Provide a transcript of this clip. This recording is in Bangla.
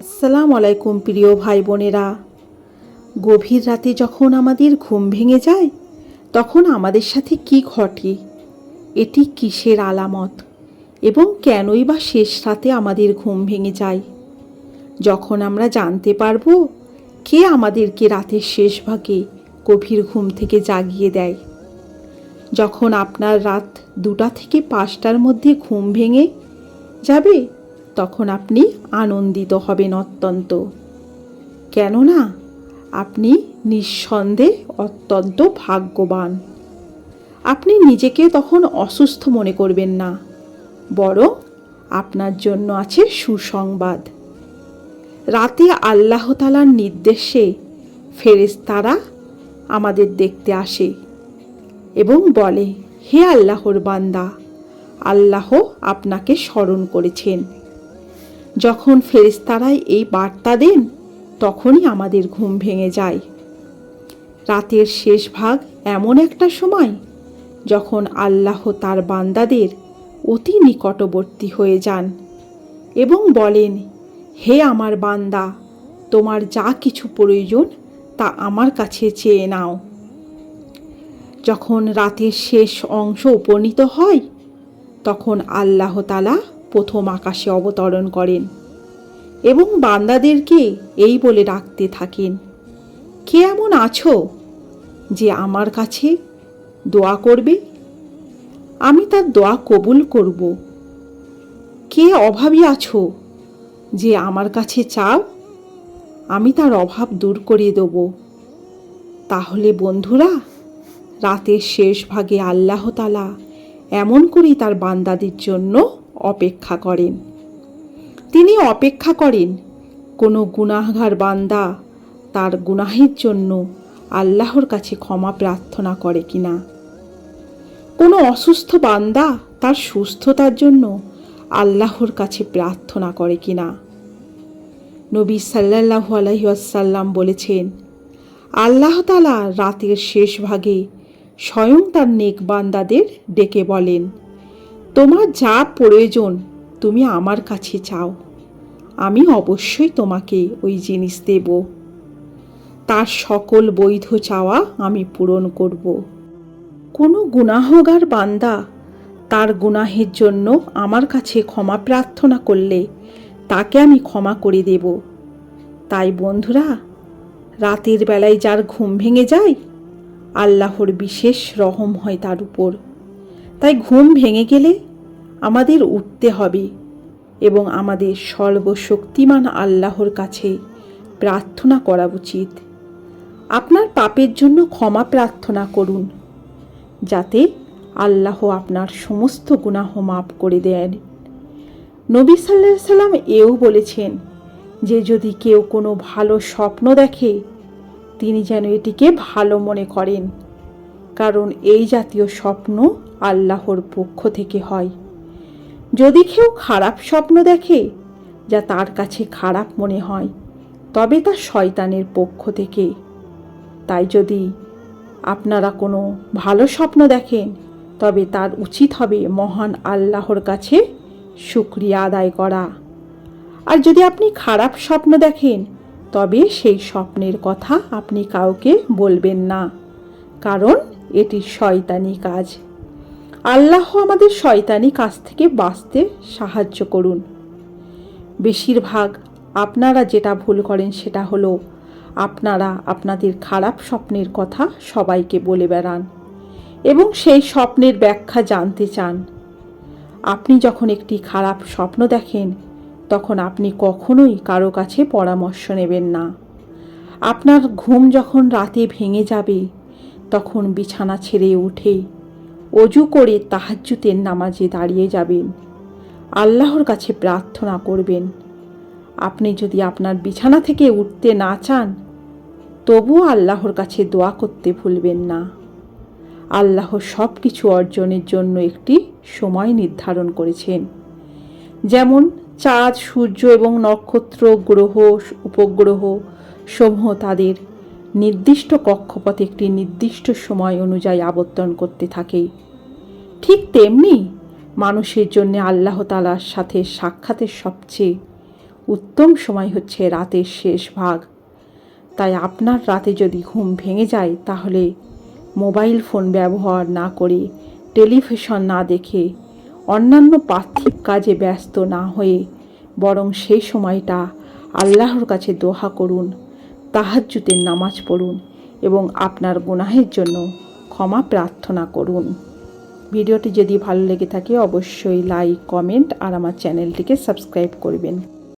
আসসালামু আলাইকুম প্রিয় ভাই বোনেরা। গভীর রাতে যখন আমাদের ঘুম ভেঙে যায়, তখন আমাদের সাথে কি ঘটে? এটি কিসের আলামত? এবং কেনই বা শেষ রাতে আমাদের ঘুম ভেঙে যায়? যখন আমরা জানতে পারব, কে আমাদেরকে রাতের শেষ ভাগে গভীর ঘুম থেকে জাগিয়ে দেয়। যখন আপনার রাত দুটা থেকে পাঁচটার মধ্যে ঘুম ভেঙে যাবে তখন আপনি আনন্দিত হবেন অত্যন্ত। কেননা আপনি নিঃসন্দেহে অত্যন্ত ভাগ্যবান। আপনি নিজেকে তখন অসুস্থ মনে করবেন না, বরং আপনার জন্য আছে সুসংবাদ। রাতে আল্লাহ তালার নির্দেশে ফেরেশতারা আমাদের দেখতে আসে এবং বলে, হে আল্লাহর বান্দা, আল্লাহ আপনাকে স্মরণ করেছেন। যখন ফেরেশতারাই এই বার্তা দেন, তখনই আমাদের ঘুম ভেঙে যায়। রাতের শেষ ভাগ এমন একটা সময় যখন আল্লাহ তার বান্দাদের অতি নিকটবর্তী হয়ে যান এবং বলেন, হে আমার বান্দা, তোমার যা কিছু প্রয়োজন তা আমার কাছে চেয়ে নাও। যখন রাতের শেষ অংশ উপনীত হয়, তখন আল্লাহ তালা প্রথম আকাশে অবতরণ করেন এবং বান্দাদেরকে এই বলে ডাকতে থাকেন, কে এমন আছো যে আমার কাছে দোয়া করবে? আমি তার দোয়া কবুল করব। কে অভাবী আছো যে আমার কাছে চাও? আমি তার অভাব দূর করিয়ে দেব। তাহলে বন্ধুরা, রাতের শেষ ভাগে আল্লাহ তালা এমন করেই তার বান্দাদের জন্য অপেক্ষা করেন। তিনি অপেক্ষা করেন, কোনো গুনাহগার বান্দা তার গুনাহের জন্য আল্লাহর কাছে ক্ষমা প্রার্থনা করে কিনা। কোনো অসুস্থ বান্দা তার সুস্থতার জন্য আল্লাহর কাছে প্রার্থনা করে কিনা। নবী সাল্লাহু আলহিসাল্লাম বলেছেন, আল্লাহ তালা রাতের শেষ ভাগে স্বয়ং তার নেক বান্দাদের ডেকে বলেন তোমার যা প্রয়োজন তুমি আমার কাছে চাও। আমি অবশ্যই তোমাকে ওই জিনিস দেব। তার সকল বৈধ চাওয়া আমি পূরণ করব। কোনো গুনাহগার বান্দা তার গুনাহের জন্য আমার কাছে ক্ষমা প্রার্থনা করলে তাকে আমি ক্ষমা করে দেব। তাই বন্ধুরা, রাতের বেলায় যার ঘুম ভেঙে যায়, আল্লাহর বিশেষ রহম হয় তার উপর। তাই ঘুম ভেঙে গেলে আমাদের উঠতে হবে এবং আমাদের সর্বশক্তিমান আল্লাহর কাছে প্রার্থনা করা উচিত। আপনার পাপের জন্য ক্ষমা প্রার্থনা করুন, যাতে আল্লাহ আপনার সমস্ত গুনাহ মাফ করে দেন। নবী সাল্লাহ সাল্লাম এও বলেছেন যে, যদি কেউ কোনো ভালো স্বপ্ন দেখে, তিনি যেন এটিকে ভালো মনে করেন, কারণ এই জাতীয় স্বপ্ন আল্লাহর পক্ষ থেকে হয়। যদি কেউ খারাপ স্বপ্ন দেখে যা তার কাছে খারাপ মনে হয়, তবে তা শয়তানের পক্ষ থেকে। তাই যদি আপনারা কোনো ভালো স্বপ্ন দেখেন, তবে তার উচিত হবে মহান আল্লাহর কাছে শুক্রিয়া আদায় করা। আর যদি আপনি খারাপ স্বপ্ন দেখেন, তবে সেই স্বপ্নের কথা আপনি কাউকে বলবেন না, কারণ এটি শয়তানি কাজ। আল্লাহ আমাদের শয়তানি কাজ থেকে বাঁচতে সাহায্য করুন। বেশিরভাগ আপনারা যেটা ভুল করেন সেটা হলো, আপনারা আপনাদের খারাপ স্বপ্নের কথা সবাইকে বলে বেড়ান এবং সেই স্বপ্নের ব্যাখ্যা জানতে চান। আপনি যখন একটি খারাপ স্বপ্ন দেখেন, তখন আপনি কখনোই কারও কাছে পরামর্শ নেবেন না। আপনার ঘুম যখন রাতে ভেঙে যাবে, তখন বিছানা ছেড়ে উঠে অজু করে তাহাজ্জুতের নামাজে দাঁড়িয়ে যাবেন। আল্লাহর কাছে প্রার্থনা করবেন। আপনি যদি আপনার বিছানা থেকে উঠতে না চান, তবুও আল্লাহর কাছে দোয়া করতে ভুলবেন না। আল্লাহ সব কিছু অর্জনের জন্য একটি সময় নির্ধারণ করেছেন। যেমন চাঁদ, সূর্য এবং নক্ষত্র, গ্রহ, উপগ্রহ সমূহ তাদের নির্দিষ্ট কক্ষপথে একটি নির্দিষ্ট সময় অনুযায়ী আবর্তন করতে থাকে। ঠিক তেমনি মানুষের জন্য আল্লাহ তালার সাথে সাক্ষাতের সবচেয়ে উত্তম সময় হচ্ছে রাতের শেষ ভাগ। তাই আপনার রাতে যদি ঘুম ভেঙে যায়, তাহলে মোবাইল ফোন ব্যবহার না করে টেলিভিশন না দেখে অন্যান্য পার্থিব কাজে ব্যস্ত না হয়ে বরং সেই সময়টা আল্লাহর কাছে দোহা করুন। তাহাজ্জুদের নামাজ পড়ুন এবং আপনার গুনাহের জন্য ক্ষমা প্রার্থনা করুন। ভিডিওটি যদি ভালো লেগে থাকে, অবশ্যই লাইক কমেন্ট আর আমার চ্যানেলটিকে সাবস্ক্রাইব করবেন।